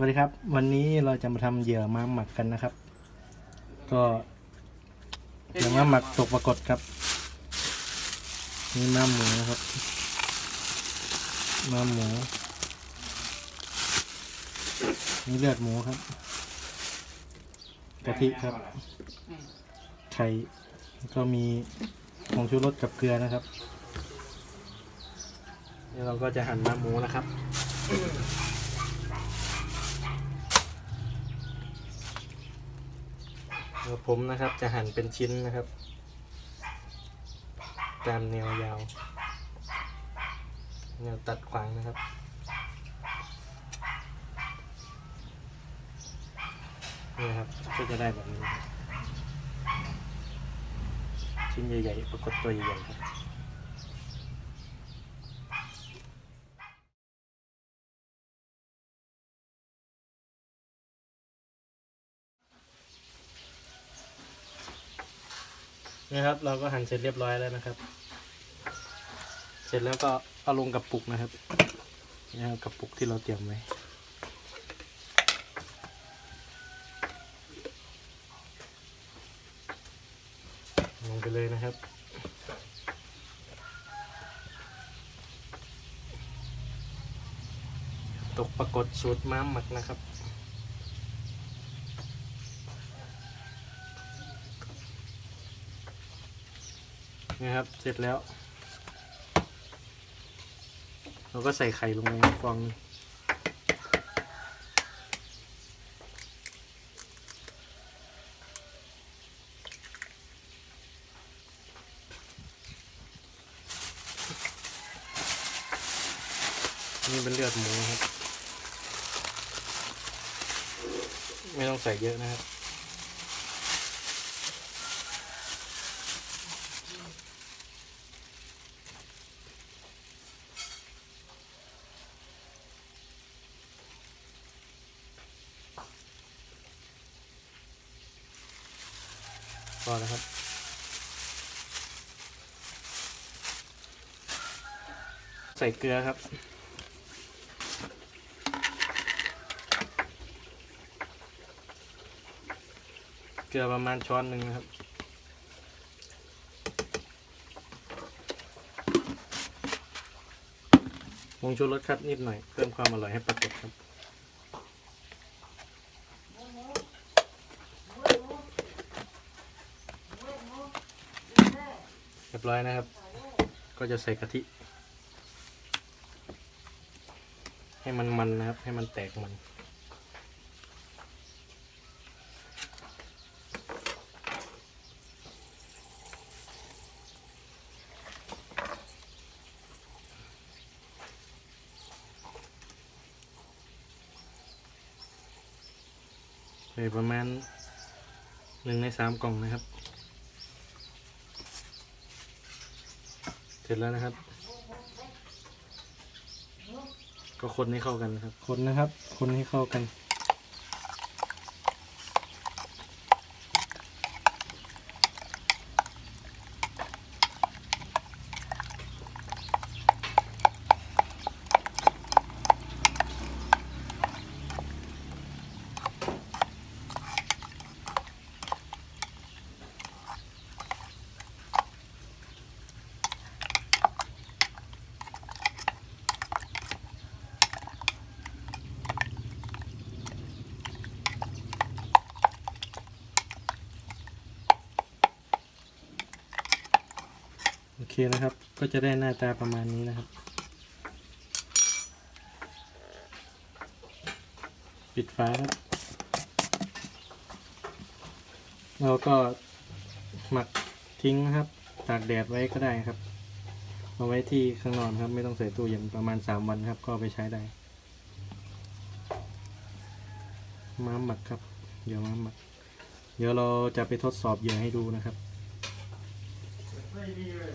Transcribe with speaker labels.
Speaker 1: สวัสดีครับ วันนี้เราจะมาทำเหยื่อม้าหมักกันนะครับ ก็เหยื่อม้าหมักตกปรากฏครับนี่ม้าหมูนะครับม้าหมูนี่เลือดหมูครับกะทิครับ ไข่แล้วก็มีผงชูรสกับเกลือนะครับเดี๋ยวเราก็จะหั่นม้าหมูนะครับ เดี๋ยว ผมนะครับจะหั่นเป็นชิ้นนะครับ ตามแนวยาว แนวตัดขวางนะครับนี่ครับก็จะได้แบบนี้ ชิ้นใหญ่ๆปรากฏตัวใหญ่ๆครับ นะครับ เราก็หั่นเสร็จเรียบร้อยแล้วนะครับ เสร็จแล้วก็เอาลงกับปุกนะครับนี่ครับกับปุกที่เราเตรียมไว้ลงไปเลยนะครับตกปรากฏสูตรม้ามหมักนะครับ นี่ครับ เสร็จแล้ว เราก็ใส่ไข่ลงไปฟองหนึ่งนี่เป็นเลือดหมูครับ ไม่ต้องใส่เยอะนะครับ อแล้วครับ ใส่เกลือครับเกลือประมาณช้อนหนึ่งนะครับ วงชูรสครับนิดหน่อย เพิ่มความอร่อยให้ปรากฏครับ รียบร้อยนะครับ ก็จะใส่กะทิ ให้มันมันนะครับ ให้มันแตกมัน ใส่ประมาณหนึ่งในสามกล่องนะครับ สร็จแล้วนะครับ ก็คนให้เข้ากันนะครับ คนนะครับ คนให้เข้ากัน โอเคนะครับ ก็จะได้หน้าตาประมาณนี้นะครับ ปิดฝาครับเราก็หมักทิ้งนะครับ ตากแดดไว้ก็ได้ครับเอาไว้ที่ข้างนอนครับ ไม่ต้องใส่ตู้เย็นประมาณสามวันครับ ก็ไปใช้ได้ ม้าหมักครับ เดี๋ยวม้าหมัก เดี๋ยวเราจะไปทดสอบเหยื่อให้ดูนะครับ Three years,